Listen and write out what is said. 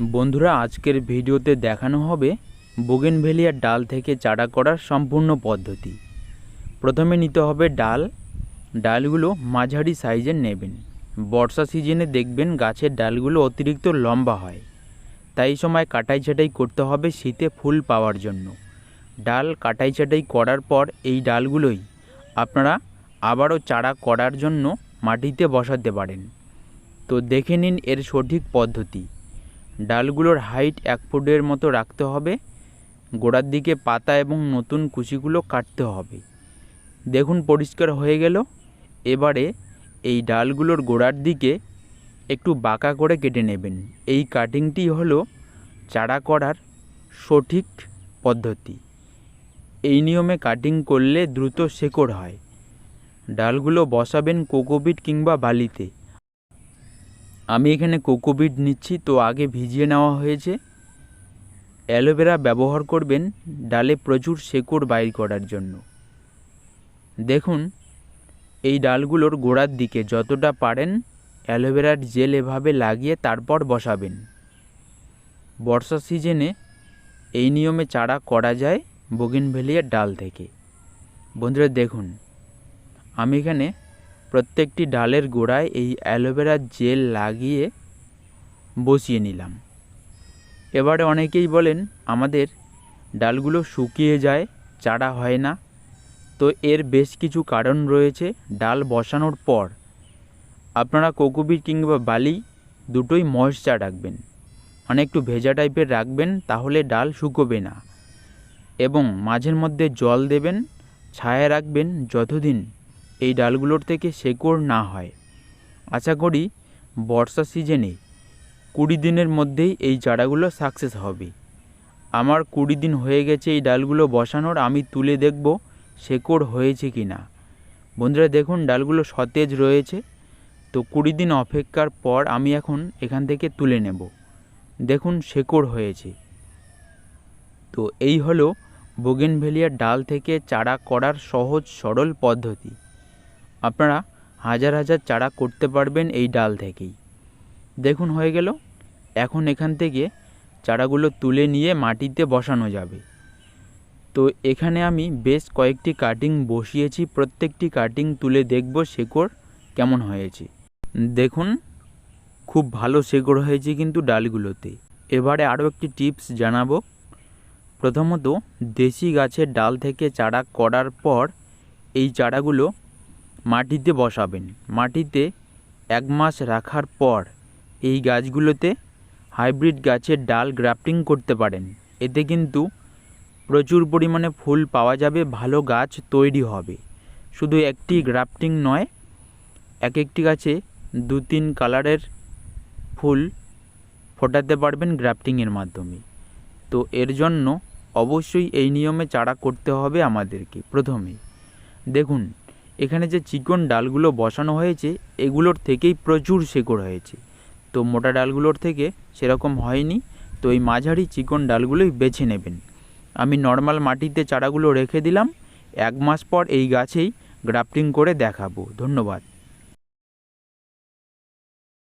বন্ধুরা, আজকের ভিডিওতে দেখানো হবে বোগেনভেলিয়ার ডাল থেকে চারা করার সম্পূর্ণ পদ্ধতি। প্রথমে নিতে হবে ডাল। ডালগুলো মাঝারি সাইজের নেবেন। বর্ষা সিজনে দেখবেন গাছের ডালগুলো অতিরিক্ত লম্বা হয়। তাই সময় কাটাই ছাটাই করতে হবে শীতে ফুল পাওয়ার জন্য। ডাল কাটাই ছাটাই করার পর এই ডালগুলোই আপনারা আবারও চারা করার জন্য মাটিতে বসাতে পারেন। তো দেখে নিন এর সঠিক পদ্ধতি। ডালগুলোর হাইট এক ফুটের মতো রাখতে হবে। গোড়ার দিকে পাতা এবং নতুন কুচিগুলো কাটতে হবে। দেখুন, পরিষ্কার হয়ে গেল। এবারে এই ডালগুলোর গোড়ার দিকে একটু বাঁকা করে কেটে নেবেন। এই কাটিংটি হলো চারা করার সঠিক পদ্ধতি। এই নিয়মে কাটিং করলে দ্রুত শেকড় হয়। ডালগুলো বসাবেন কোকোপিট কিংবা বালিতে। আমি এখানে কোকোপিট নিচ্ছি, তো আগে ভিজিয়ে নেওয়া হয়েছে। অ্যালোভেরা ব্যবহার করবেন, ডালে প্রচুর শেকড় বাইর করার জন্য। দেখুন, এই ডালগুলোর গোড়ার দিকে যতটা পারেন অ্যালোভেরার জেল এভাবে লাগিয়ে তারপর বসাবেন। বর্ষা সিজনে এই নিয়মে চারা করা যায় বগিনভেলিয়ার ডাল থেকে। বন্ধুরা, দেখুন, আমি এখানে প্রত্যেকটি ডালের গোড়ায় এই অ্যালোভেরার জেল লাগিয়ে বসিয়ে নিলাম। এবারে অনেকেই বলেন, আমাদের ডালগুলো শুকিয়ে যায়, চারা হয় না। তো এর বেশ কিছু কারণ রয়েছে ডাল বসানোর পর। আপনারা কোকোপিট কিংবা বালি দুটোই ময়েশ্চার রাখবেন। মানে একটু ভেজা টাইপের রাখবেন, তাহলে ডাল শুকোবে না। এবং মাঝের মধ্যে জল দেবেন ছায়া রাখবেন যতদিন এই ডালগুলোর থেকে শেকড় না হয়। আশা করি বর্ষা সিজনে কুড়ি দিনের মধ্যেই এই চারাগুলো সাকসেস হবে। আমার কুড়ি দিন হয়ে গেছে এই ডালগুলো বসানোর, আমি তুলে দেখব শেকড় হয়েছে কি না বন্ধুরা, দেখুন, ডালগুলো সতেজ রয়েছে। তো কুড়ি দিন অপেক্ষার পর আমি এখন এখান থেকে তুলে নেব। দেখুন, শেকড় হয়েছে। তো এই হলো বোগেনভেলিয়ার ডাল থেকে চারা করার সহজ সরল পদ্ধতি। আপনারা হাজার হাজার চারা করতে পারবেন এই ডাল থেকেই। দেখুন হয়ে গেল। এখন এখান থেকে চারাগুলো তুলে নিয়ে মাটিতে বসানো যাবে। তো এখানে আমি বেশ কয়েকটি কাটিং বসিয়েছি। প্রত্যেকটি কাটিং তুলে দেখব শেকড় কেমন হয়েছে। দেখুন, খুব ভালো শেকড় হয়েছে কিন্তু ডালগুলোতে। এবারে আরও একটি টিপস জানাব। প্রথমত, দেশি গাছের ডাল থেকে চারা করার পর এই চারাগুলো মাটিতে বসাবেন। মাটিতে এক মাস রাখার পর এই গাছগুলোতে হাইব্রিড গাছের ডাল গ্রাফটিং করতে পারেন। এতে কিন্তু প্রচুর পরিমাণে ফুল পাওয়া যাবে, ভালো গাছ তৈরি হবে। শুধু একটি গ্রাফটিং নয় এক একটি গাছে দু তিন কালারের ফুল ফোটাতে পারবেন গ্রাফটিংয়ের মাধ্যমে। তো এর জন্য অবশ্যই এই নিয়মে চারা করতে হবে আমাদেরকে প্রথমে। দেখুন এখানে যে চিকন ডালগুলো বসানো হয়েছে, এগুলোর থেকেই প্রচুর শেকড় হয়েছে। তো মোটা ডালগুলোর থেকে সেরকম হয়নি, তো এই মাঝারি চিকন ডালগুলোই বেছে নেবেন। আমি নর্মাল মাটিতে চারাগুলো রেখে দিলাম, এক মাস পর এই গাছেই গ্রাফটিং করে দেখাবো। ধন্যবাদ।